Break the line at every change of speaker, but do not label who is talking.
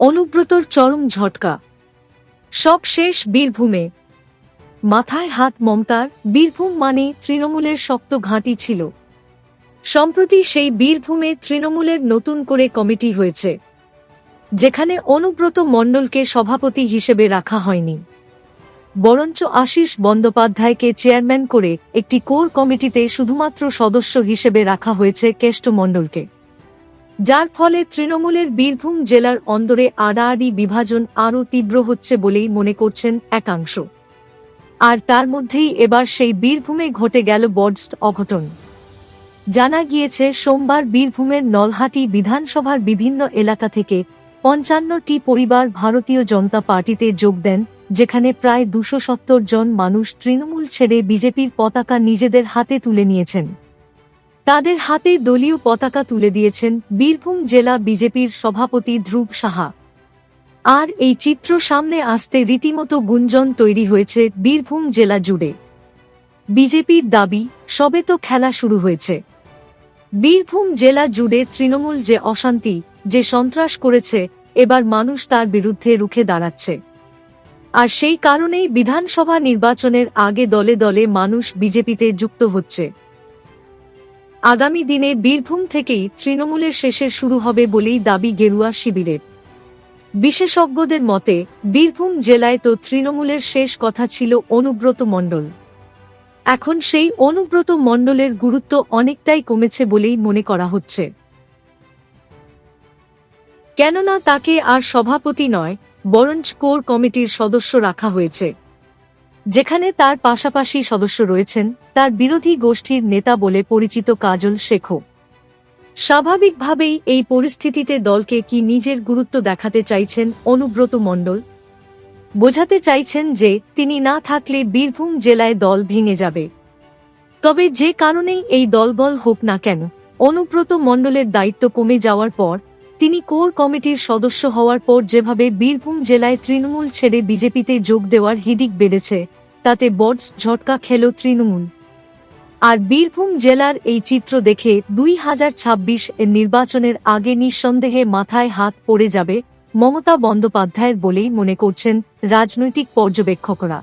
অনুব্রতর চরম ঝটকা। সব শেষ বীরভূমে। মাথায় হাত মমতার, বীরভূম মানে তৃণমূলের শক্ত ঘাঁটি ছিল। সম্প্রতি সেই বীরভূমে তৃণমূলের নতুন করে কমিটি হয়েছে। যেখানে অনুব্রত মণ্ডলকে সভাপতি হিসেবে রাখা হয়নি। বরঞ্চ আশিস বন্দ্যোপাধ্যায়কে চেয়ারম্যান করে একটি কোর কমিটিতে শুধুমাত্র সদস্য হিসেবে রাখা হয়েছে কেষ্ট মণ্ডলকে। যার ফলে তৃণমূলের বীরভূম জেলার অন্দরে আড়াআড়ি বিভাজন আরও তীব্র হচ্ছে বলেই মনে করছেন একাংশ। আর তার মধ্যেই এবার সেই বীরভূমে ঘটে গেল বডস্ট অঘটন। জানা গিয়েছে, সোমবার বীরভূমের নলহাটি বিধানসভার বিভিন্ন এলাকা থেকে পঞ্চান্নটি পরিবার ভারতীয় জনতা পার্টিতে যোগ দেন, যেখানে প্রায় দুশো জন মানুষ তৃণমূল ছেড়ে বিজেপির পতাকা নিজেদের হাতে তুলে নিয়েছেন। তাদের হাতে দলীয় পতাকা তুলে দিয়েছেন বীরভূম জেলা বিজেপির সভাপতি ধ্রুব সাহা। আর এই চিত্র সামনে আসতে রীতিমতো গুঞ্জন তৈরি হয়েছে বীরভূম জেলা জুড়ে। বিজেপির দাবি, সবে তো খেলা শুরু হয়েছে। বীরভূম জেলা জুড়ে তৃণমূল যে অশান্তি, যে সন্ত্রাস করেছে, এবার মানুষ তার বিরুদ্ধে রুখে দাঁড়াচ্ছে। আর সেই কারণেই বিধানসভা নির্বাচনের আগে দলে দলে মানুষ বিজেপিতে যুক্ত হচ্ছে। আগামী দিনে বীরভূম থেকেই তৃণমূলের শেষের শুরু হবে বলেই দাবি গেরুয়া শিবিরের। বিশেষজ্ঞদের মতে, বীরভূম জেলায় তো তৃণমূলের শেষ কথা ছিল অনুব্রত মণ্ডল। এখন সেই অনুব্রত মণ্ডলের গুরুত্ব অনেকটাই কমেছে বলেই মনে করা হচ্ছে। কেননা তাকে আর সভাপতি নয়, বরঞ্চ কোর কমিটির সদস্য রাখা হয়েছে। যেখানে তার পাশাপাশি সদস্য রয়েছেন তার বিরোধী গোষ্ঠীর নেতা বলে পরিচিত কাজল শেখো। স্বাভাবিকভাবেই এই পরিস্থিতিতে দলকে কি নিজের গুরুত্ব দেখাতে চাইছেন অনুব্রত মণ্ডল? বোঝাতে চাইছেন যে তিনি না থাকলে বীরভূম জেলায় দল ভেঙে যাবে। তবে যে কারণেই এই দলবল হোক না কেন, অনুব্রত মণ্ডলের দায়িত্ব কমে যাওয়ার পর, তিনি কোর কমিটির সদস্য হওয়ার পর যেভাবে বীরভূম জেলায় তৃণমূল ছেড়ে বিজেপিতে যোগ দেওয়ার হিডিক বেড়েছে তাতে বডস ঝটকা খেল তৃণমূল। আর বীরভূম জেলার এই চিত্র দেখে দুই হাজার ছাব্বিশ এর নির্বাচনের আগে নিঃসন্দেহে মাথায় হাত পড়ে যাবে মমতা বন্দ্যোপাধ্যায়ের বলেই মনে করছেন রাজনৈতিক পর্যবেক্ষকরা।